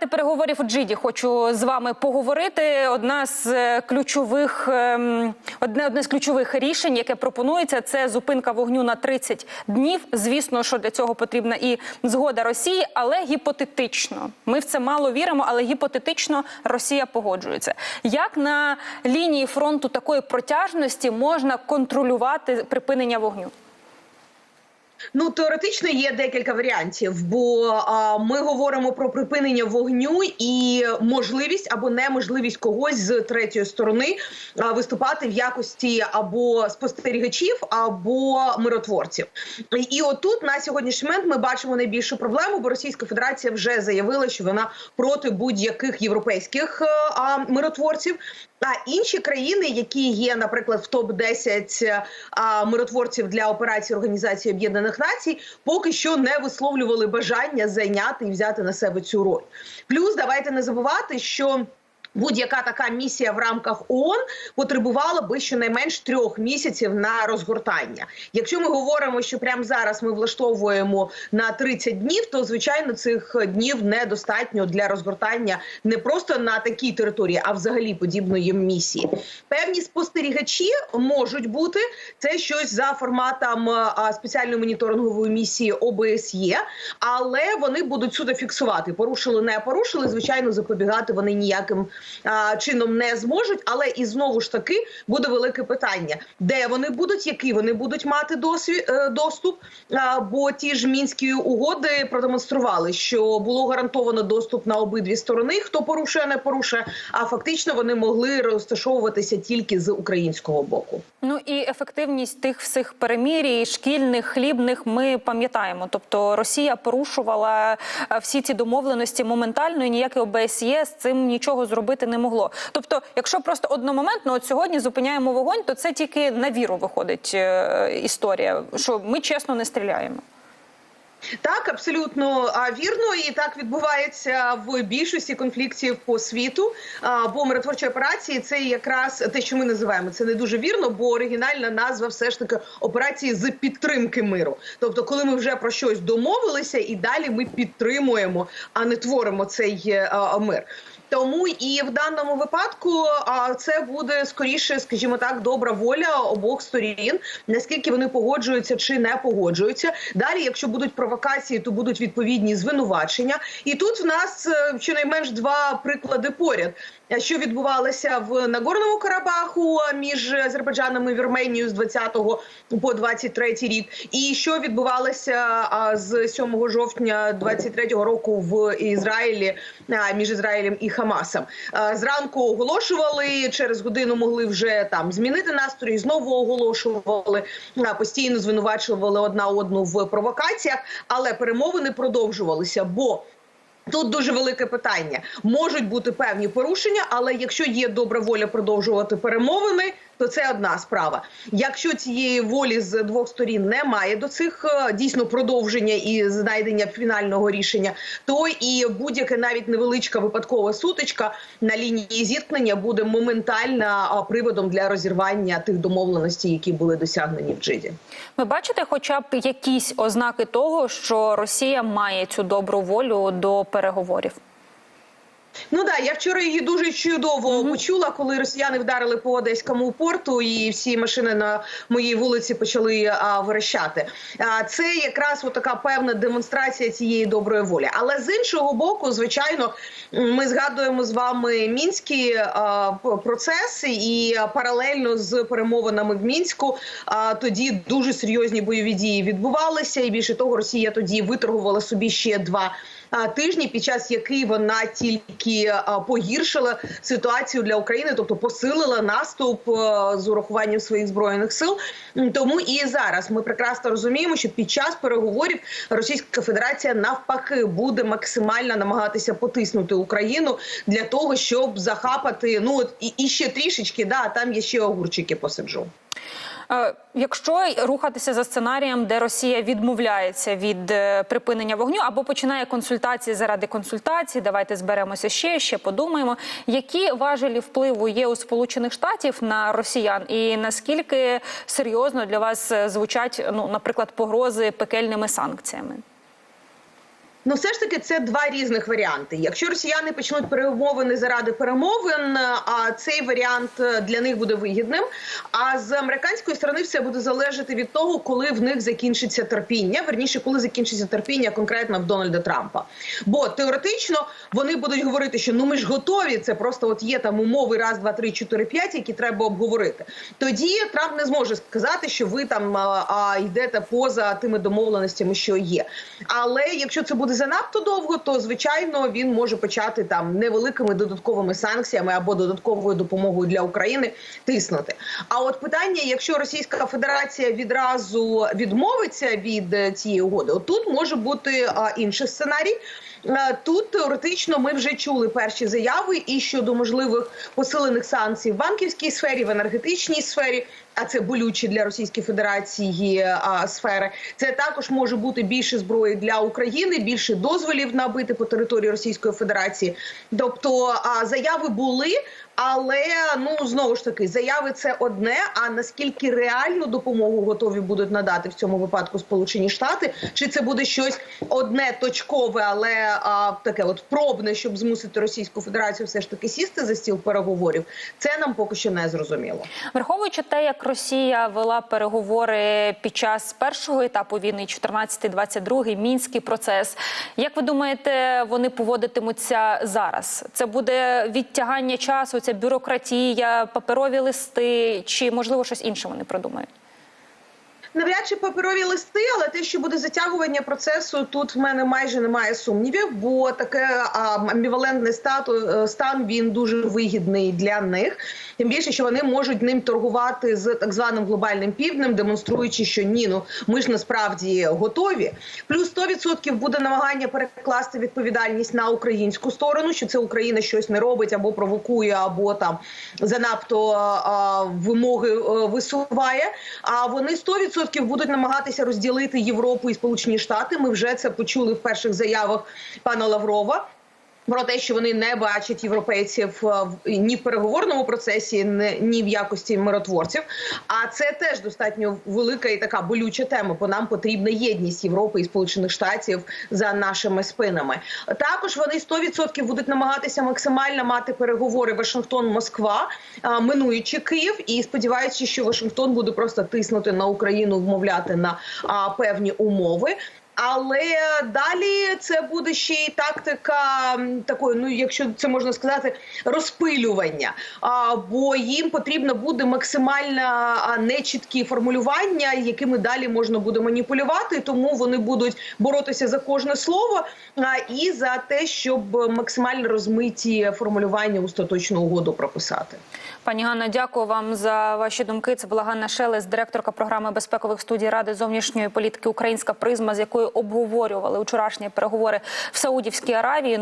результати переговорів у Джиді хочу з вами поговорити. Одна з е, ключових ем, одне, одне з ключових рішень, яке пропонується, це зупинка вогню на 30 днів. Звісно, що для цього потрібна і згода Росії, але гіпотетично. Ми в це мало віримо, але гіпотетично Росія погоджується. Як на лінії фронту такої протяжності можна контролювати припинення вогню? Ну теоретично є декілька варіантів, бо а, ми говоримо про припинення вогню і можливість або неможливість когось з третьої сторони а, виступати в якості або спостерігачів, або миротворців. І, і отут на сьогоднішній момент ми бачимо найбільшу проблему, бо Російська Федерація вже заявила, що вона проти будь-яких європейських а, миротворців. А інші країни, які є, наприклад, в топ 10 а, миротворців для операції Організації Об'єднаних Націй, поки що не висловлювали бажання зайняти і взяти на себе цю роль. Плюс давайте не забувати, що Будь-яка така місія в рамках ООН потребувала би щонайменш трьох місяців на розгортання. Якщо ми говоримо, що прямо зараз ми влаштовуємо на 30 днів, то звичайно цих днів недостатньо для розгортання не просто на такій території, а взагалі подібної місії. Певні спостерігачі можуть бути це щось за форматом спеціальної моніторингової місії ОБСЄ, але вони будуть суто фіксувати. Порушили, не порушили. Звичайно, запобігати вони ніяким чином не зможуть. Але і знову ж таки буде велике питання, де вони будуть, який вони будуть мати досвід е, доступ. Бо ті ж мінські угоди продемонстрували, що було гарантовано доступ на обидві сторони. Хто порушує, не порушує. А фактично вони могли розташовуватися тільки з українського боку. Ну і ефективність тих всіх перемірій, шкільних, хлібних, ми пам'ятаємо. Тобто Росія порушувала е, всі ці домовленості моментально, і ніяке ОБСЄ з цим нічого зробити не могло. Тобто, якщо просто одномоментно от сьогодні зупиняємо вогонь, то це тільки на віру виходить е, історія, що ми чесно не стріляємо. Так, абсолютно вірно, і так відбувається в більшості конфліктів по світу. Бо миротворчі операції це якраз те, що ми називаємо. Це не дуже вірно, бо оригінальна назва все ж таки операції з підтримки миру. Тобто, коли ми вже про щось домовилися, і далі ми підтримуємо, а не творимо цей мир. Тому і в даному випадку а, це буде скоріше, скажімо так, добра воля обох сторін, наскільки вони погоджуються чи не погоджуються. Далі, якщо будуть провокації, то будуть відповідні звинувачення. І тут в нас е, щонайменш два приклади поряд. Що відбувалося в Нагорному Карабаху між Азербайджаном і Вірменією з 20 по 23 рік, і що відбувалося з 7 жовтня 23 року в Ізраїлі між Ізраїлем і Хамасом. А, Зранку оголошували через годину могли вже там змінити настрій. Знову оголошували постійно звинувачували одна одну в провокаціях, але перемовини продовжувалися. бо Тут дуже велике питання. Можуть бути певні порушення, але якщо є добра воля продовжувати перемовини, то це одна справа. Якщо цієї волі з двох сторін немає до цих е, дійсно продовження і знайдення фінального рішення, то і будь-яка навіть невеличка випадкова сутичка на лінії зіткнення буде моментально приводом для розірвання тих домовленостей, які були досягнені в Джиді. Ви бачите, хоча б якісь ознаки того, що Росія має цю добру волю до переговорів. Ну да, я вчора її дуже чудово mm -hmm. почула, коли росіяни вдарили по одеському порту, і всі машини на моїй вулиці почали а, верещати. А це якраз така певна демонстрація цієї доброї волі. Але з іншого боку, звичайно, ми згадуємо з вами мінські а, процеси, і паралельно з перемовинами в мінську а, тоді дуже серйозні бойові дії відбувалися. І більше того, Росія тоді виторгувала собі ще два тижні, під час яких вона тільки погіршила ситуацію для України, тобто посилила наступ з урахуванням своїх збройних сил. Тому і зараз ми прекрасно розуміємо, що під час переговорів Російська Федерація навпаки буде максимально намагатися потиснути Україну для того, щоб захапати. Ну от і, і ще трішечки, да там є ще огурчики посаджу. Якщо рухатися за сценарієм, де Росія відмовляється від е, припинення вогню або починає консультації заради консультацій, давайте зберемося ще, ще подумаємо, які важелі впливу є у Сполучених Штатів на росіян, і наскільки серйозно для вас звучать, ну наприклад, погрози пекельними санкціями. Ну, все ж таки, це два різних варіанти. Якщо росіяни почнуть перемовини заради перемовин, а цей варіант е, для них буде вигідним. А з американської сторони все буде залежати від того, коли в них закінчиться терпіння. Верніше, коли закінчиться терпіння конкретно в Дональда Трампа. Бо теоретично вони будуть говорити, що ну ми ж готові. Це просто от є там умови раз, два, три, чотири, п'ять, які треба обговорити. Тоді Трамп не зможе сказати, що ви там а, а, йдете поза тими домовленостями, що є. Але якщо це буде занадто довго, то звичайно він може почати там невеликими додатковими санкціями або додатковою допомогою для України тиснути. А от питання, якщо Російська Федерація відразу відмовиться від е, цієї угоди, отут може бути інший сценарій. Е, Тут теоретично ми вже чули перші заяви і щодо можливих посилених санкцій в банківській сфері, в енергетичній сфері. А це болючі для Російської Федерації а, сфери. Це також може бути більше зброї для України, більше дозволів набити по території Російської Федерації. Тобто а, заяви були, але ну знову ж таки заяви це одне. А наскільки реальну допомогу готові будуть надати в цьому випадку Сполучені Штати? Чи це буде щось одне точкове, але а, таке от пробне, щоб змусити Російську Федерацію все ж таки сісти за стіл переговорів? Це нам поки що не зрозуміло. Враховуючи те, як Росія вела переговори під час першого етапу війни, 14-22, мінський процес. Як ви думаєте, вони поводитимуться зараз? Це буде відтягання часу, це бюрократія, паперові листи, чи можливо щось інше вони продумають? Навряд чи паперові листи, але те, що буде затягування процесу, тут в мене майже немає сумнівів, бо таке амбівалентний стату е, стан він дуже вигідний для них. Тим більше, що вони можуть ним торгувати з так званим глобальним півднем, демонструючи, що ні, ну ми ж насправді готові. Плюс 100% буде намагання перекласти відповідальність на українську сторону, що це Україна щось не робить або провокує, або там занадто а, вимоги а, висуває. А вони 100% будуть намагатися розділити Європу і Сполучені Штати. Ми вже це почули в перших заявах пана Лаврова. Про те, що вони не бачать європейців е, ні в переговорному процесі, ні- в якості миротворців. А це теж достатньо велика і така болюча тема, бо нам потрібна єдність Європи і Сполучених Штатів за нашими спинами. Також вони 100% будуть намагатися максимально мати переговори Вашингтон-Москва, минуючи Київ, і сподіваючись, що Вашингтон буде просто тиснути на Україну, вмовляти на певні умови. Але далі це буде ще й тактика такої, ну якщо це можна сказати, розпилювання. А, бо їм потрібно буде максимально нечіткі формулювання, якими далі можна буде маніпулювати. Тому вони будуть боротися за кожне слово а, і за те, щоб максимально розмиті формулювання остаточну угоду прописати. Пані Ганна, дякую вам за ваші думки. Це була Ганна Шелест, директорка програми безпекових студій Ради зовнішньої політики Українська призма, з якою обговорювали вчорашні переговори в Саудівській Аравії.